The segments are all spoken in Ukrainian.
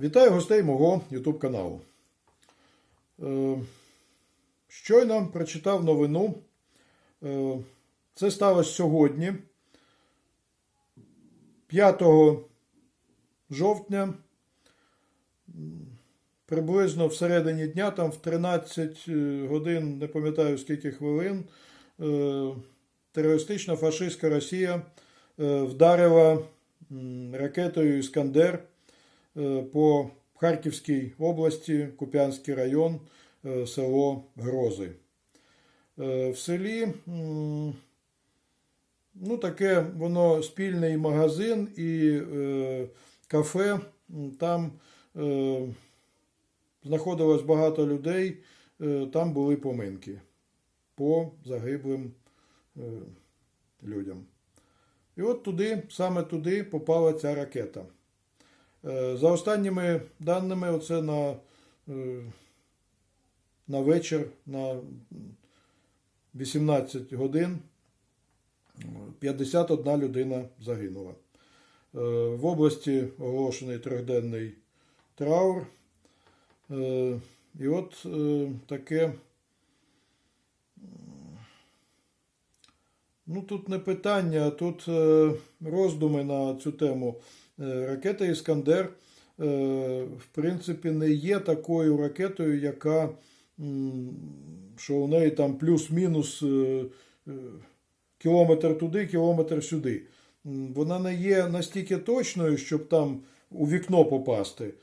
Вітаю гостей мого YouTube каналу. Е, Щойно прочитав новину. Е, Це сталося сьогодні, 5 жовтня, приблизно всередині дня, там в 13 годин, не пам'ятаю скільки хвилин, е, терористична фашистська Росія е, вдарила ракетою Іскандер е, по Харківській області, Куп'янський район, е, село Грози. Е, В селі ну, таке воно спільний магазин і е, кафе. Там е, знаходилось багато людей, е, там були поминки по загиблим е, людям. І от туди, саме туди попала ця ракета. Е, За останніми даними, оце на, е, на вечір, на 18 годин, 51 людина загинула. Е, В області оголошений трьохденний траур. І от таке. Ну, тут не питання, а тут роздуми на цю тему. Е, Ракета Іскандер, е, в принципі, не є такою ракетою, яка, що у неї там плюс-мінус е, кілометр туди, кілометр сюди. Вона не є настільки точною, щоб там у вікно попасти,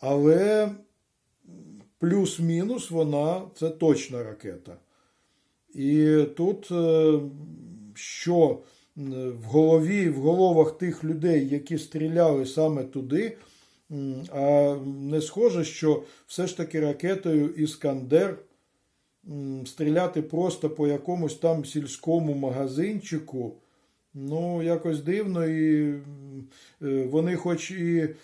але плюс-мінус вона це точна ракета. І тут що в голові, в головах тих людей, які стріляли саме туди, а не схоже, що все ж таки ракетою Іскандер стріляти просто по якомусь там сільському магазинчику. Ну, якось дивно, і е, вони, хоч і е,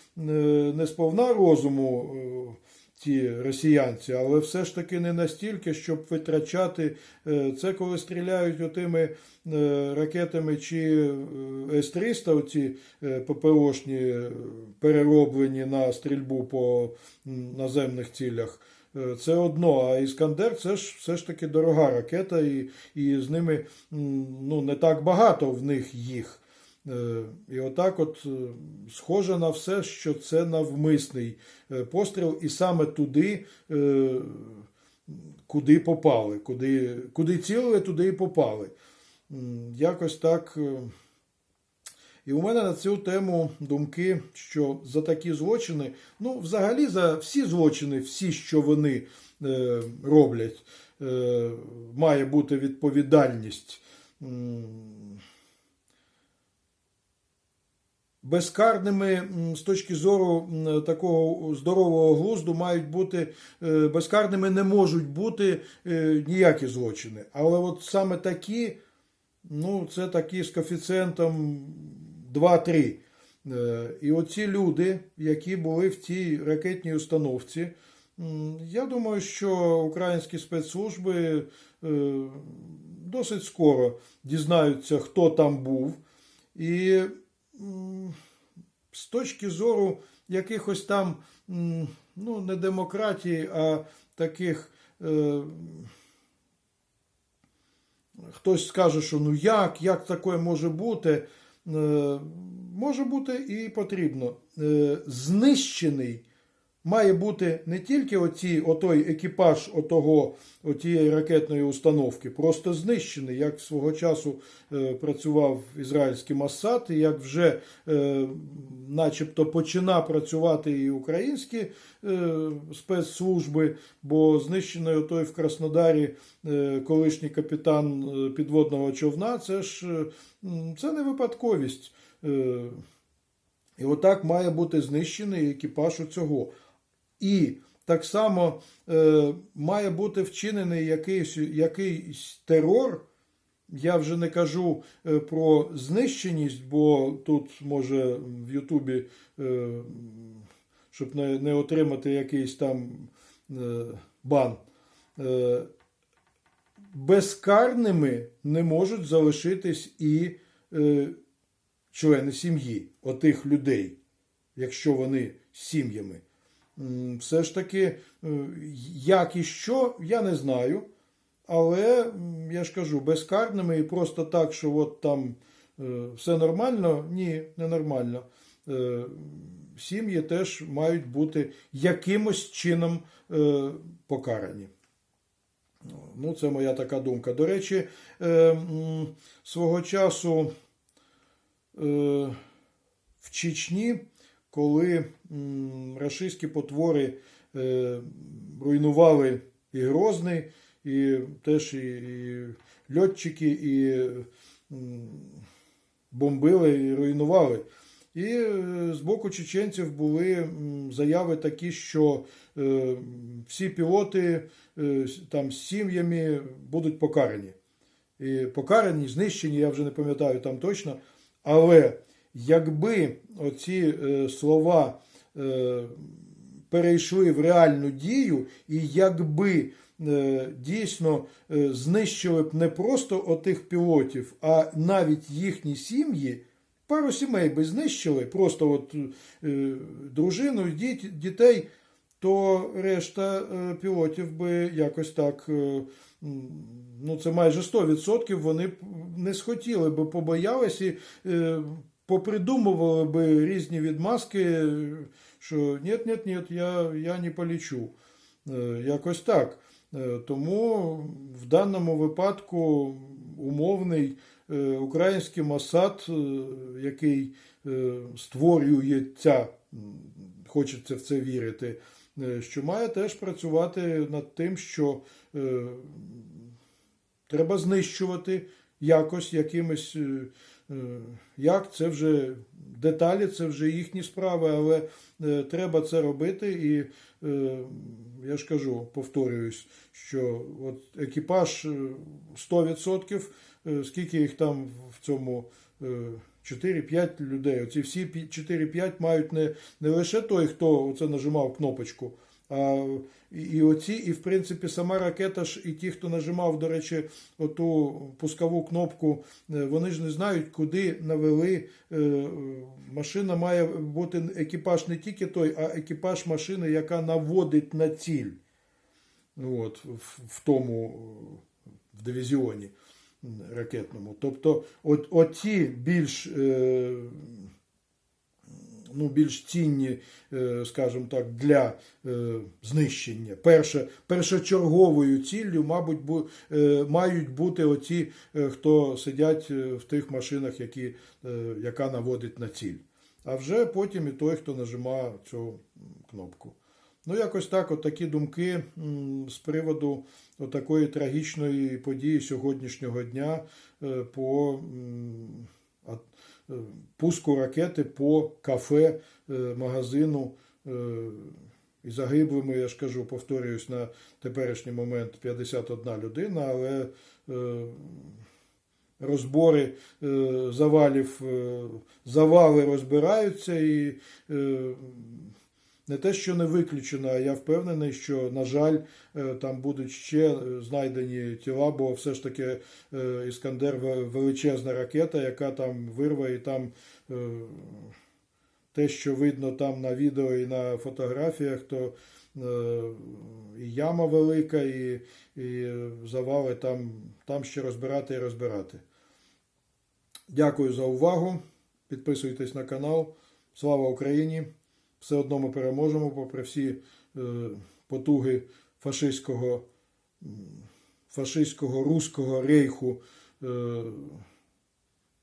не сповна розуму, е, ті росіянці, але все ж таки не настільки, щоб витрачати е, це, коли стріляють отими е, ракетами чи е, С-300, оці ППОшні, перероблені на стрільбу по наземних цілях. Це одно, а Іскандер це ж все ж таки дорога ракета, і, і з ними ну, не так багато в них їх. Е, І отак, от е, схоже на все, що це навмисний е, постріл, і саме туди, куди попали, куди, куди цілили, туди і попали. Якось так. І у мене на цю тему думки, що за такі злочини, ну, взагалі за всі злочини, всі, що вони роблять, має бути відповідальність. Безкарними з точки зору такого здорового глузду мають бути е, безкарними не можуть бути е, ніякі злочини. Але от саме такі, ну, це такі з коефіцієнтом 2-3. Е, І оці люди, які були в цій ракетній установці, я думаю, що українські спецслужби досить скоро дізнаються, хто там був. І з точки зору якихось там, ну, не демократії, а таких. Е, Хтось скаже, що ну як, як таке може бути? Е, Може бути і потрібно. Е, Знищений має бути не тільки оці, отой екіпаж отого, отієї ракетної установки, просто знищений, як свого часу е, працював ізраїльський Моссад, і як вже е, начебто почина працювати і українські е, спецслужби, бо знищений отой в Краснодарі е, колишній капітан е, підводного човна, це ж е, це не випадковість. Е, і отак має бути знищений екіпаж у цього. І так само е, має бути вчинений якийсь, якийсь терор. Я вже не кажу е, про знищеність, бо тут може в Ютубі, е, щоб не, не отримати якийсь там е, бан. Е, безкарними не можуть залишитись і е, члени сім'ї отих людей, якщо вони сім'ями. Все ж таки, е, як і що, я не знаю. Але я ж кажу, безкарними і просто так, що от там е, все нормально, ні, не нормально. Е, Сім'ї теж мають бути якимось чином покарані. Ну, це моя така думка. До речі, свого часу в Чечні, коли рашистські потвори е, руйнували і Грозний, і теж і, і льотчики, і бомбили, і руйнували. І е, з боку чеченців були заяви такі, що е, всі пілоти там з сім'ями будуть покарані. І покарані, знищені, я вже не пам'ятаю там точно. Але якби оці е, слова е, перейшли в реальну дію, і якби е, дійсно знищили б не просто отих пілотів, а навіть їхні сім'ї, пару сімей би знищили, просто от дружину, діт, дітей, то решта пілотів би якось так. Ну, це майже 100% вони не схотіли би, побоялися попридумували би різні відмазки, що ні, ні, ні, я, я не полічу. Е, Якось так. Е, Тому в даному випадку умовний е, український Моссад, е, який створює ця, м, хочеться в це вірити, що має теж працювати над тим, що треба знищувати якось якимось. Е, Як це вже деталі, це вже їхні справи, але е, треба це робити. І е, я ж кажу, повторююсь, що от екіпаж е, 100%, е, скільки їх там в цьому. е, 4-5 людей. Оці всі 4-5 мають не, не лише той, хто оце нажимав кнопочку, і, оці, і в принципі сама ракета ж, і ті, хто нажимав, до речі, оту пускову кнопку, е, вони ж не знають, куди навели. е, Машина має бути екіпаж не тільки той, а екіпаж машини, яка наводить на ціль. От, в, тому в дивізіоні ракетному. Тобто, от, оці більш, е, ну, більш цінні, е, скажімо так, для е, знищення. Перше, першочерговою ціллю, мабуть, е, мають бути оці, хто сидять в тих машинах, які, яка наводить на ціль. А вже потім і той, хто нажимає цю кнопку. Ну, якось так, от такі думки з приводу такої трагічної події сьогоднішнього дня по пуску ракети по кафе, е, магазину. е, І загиблими, я ж кажу, повторююсь, на теперішній момент 51 людина, але е, розбори е, завалів, е, завали розбираються і е, не те, що не виключено, а я впевнений, що, на жаль, е, там будуть ще е, знайдені тіла, бо все ж таки е, Іскандер величезна ракета, яка там вирве і там. Те, що видно там на відео і на фотографіях, то і яма велика, і, і завали там, там ще розбирати і розбирати. Дякую за увагу. Підписуйтесь на канал. Слава Україні! Все одно ми переможемо, попри всі е, потуги фашистського, фашистського руського рейху е,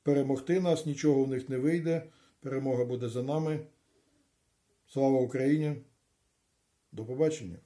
перемогти нас. Нічого в них не вийде. Перемога буде за нами. Слава Україні! До побачення!